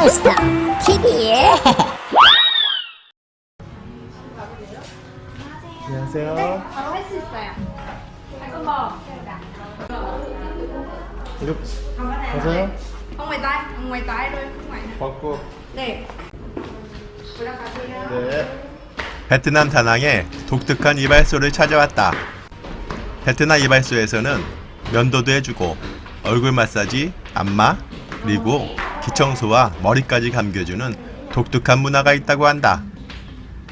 몬스터 TV 안녕하세요. 바로 할 수 있어요. 잠깐만. 이거 맞아요? Ở ngoài tay, ở ngoài tay thôi, không ngoài. 받고. 네. 올라가세요. 네. 베트남 다낭에 독특한 이발소를 찾아왔다. 베트남 이발소에서는 면도도 해주고 얼굴 마사지, 안마, 그리고 기청소와 머리까지 감겨주는 독특한 문화가 있다고 한다.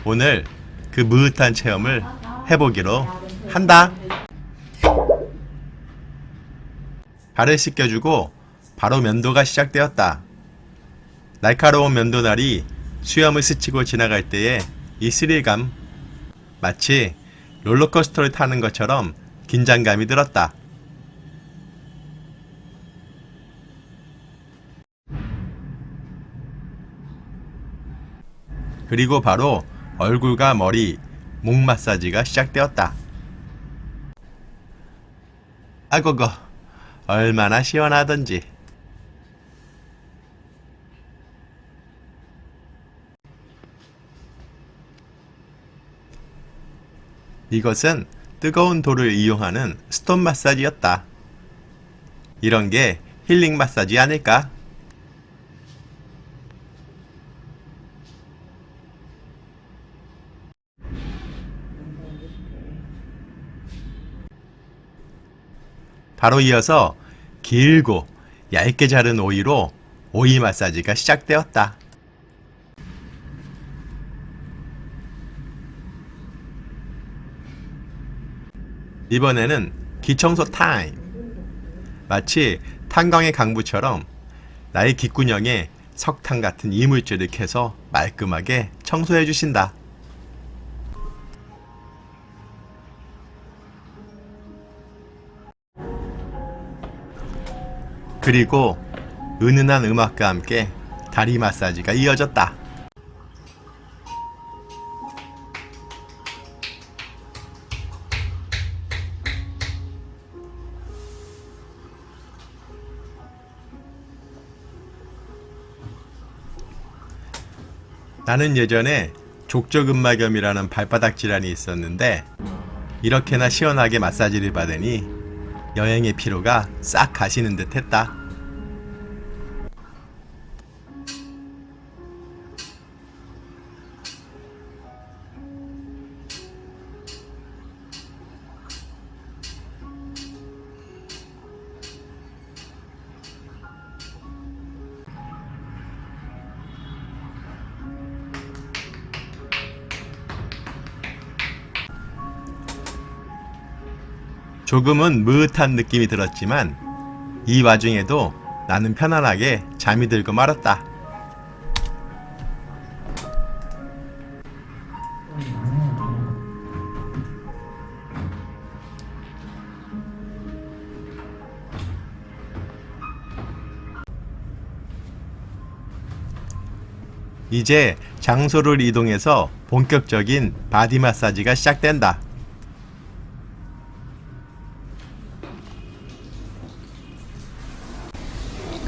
오늘 그 무릇한 체험을 해보기로 한다. 발을 씻겨주고 바로 면도가 시작되었다. 날카로운 면도날이 수염을 스치고 지나갈 때의 이 스릴감 마치 롤러코스터를 타는 것처럼 긴장감이 들었다. 그리고 바로 얼굴과 머리, 목 마사지가 시작되었다. 아고고, 얼마나 시원하던지. 이것은 뜨거운 돌을 이용하는 스톤 마사지였다. 이런 게 힐링 마사지 아닐까? 바로 이어서 길고 얇게 자른 오이로 오이 마사지가 시작되었다. 이번에는 기청소 타임. 마치 탄광의 강부처럼 나의 귓구녕에 석탄 같은 이물질을 캐서 말끔하게 청소해 주신다. 그리고 은은한 음악과 함께 다리 마사지가 이어졌다. 나는 예전에 족저근막염이라는 발바닥 질환이 있었는데 이렇게나 시원하게 마사지를 받으니 여행의 피로가 싹 가시는 듯 했다. 조금은 무릇한 느낌이 들었지만 이 와중에도 나는 편안하게 잠이 들고 말았다. 이제 장소를 이동해서 본격적인 바디 마사지가 시작된다.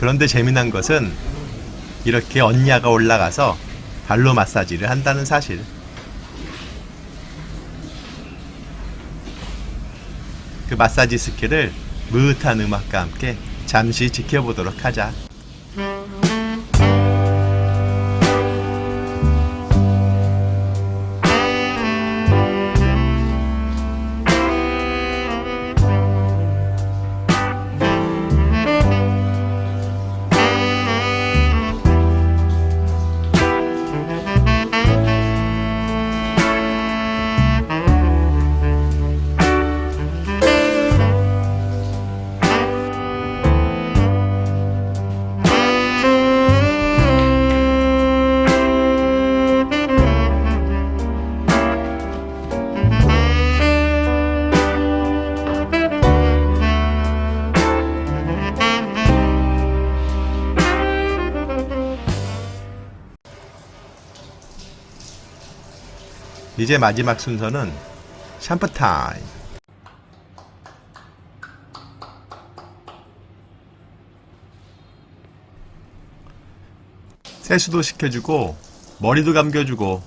그런데 재미난 것은 이렇게 언니가 올라가서 발로 마사지를 한다는 사실. 그 마사지 스킬을 무릇한 음악과 함께 잠시 지켜보도록 하자. 이제 마지막 순서는 샴푸 타임. 세수도 시켜주고 머리도 감겨주고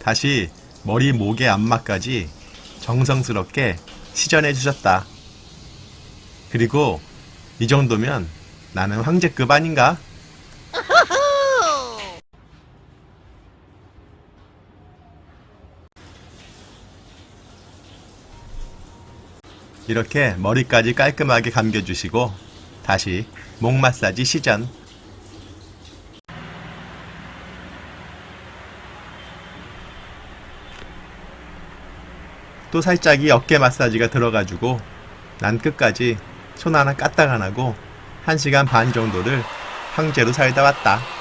다시 머리 목의 안마까지 정성스럽게 시전해 주셨다. 그리고 이 정도면 나는 황제급 아닌가? 이렇게 머리까지 깔끔하게 감겨주시고 다시 목 마사지 시전. 또 살짝이 어깨 마사지가 들어가지고 난 끝까지 손 하나 까딱 안 하고 1시간 반 정도를 황제로 살다 왔다.